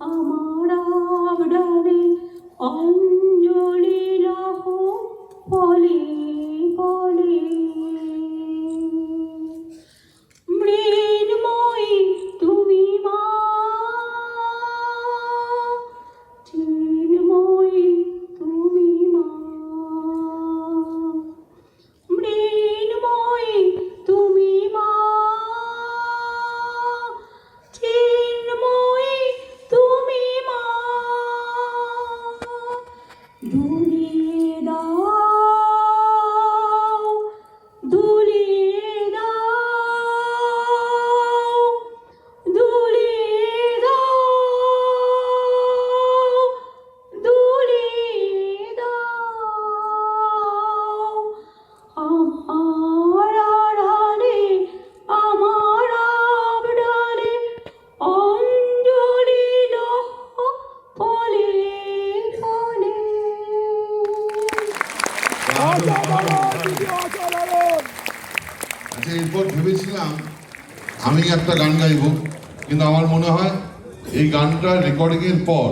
আমার আবডালে অঞ্জলি লহ ফলে ফলে 不必 আচ্ছা এরপর ভেবেছিলাম আমি একটা গান গাইব, কিন্তু আমার মনে হয় এই গানটা রেকর্ডিং এর পর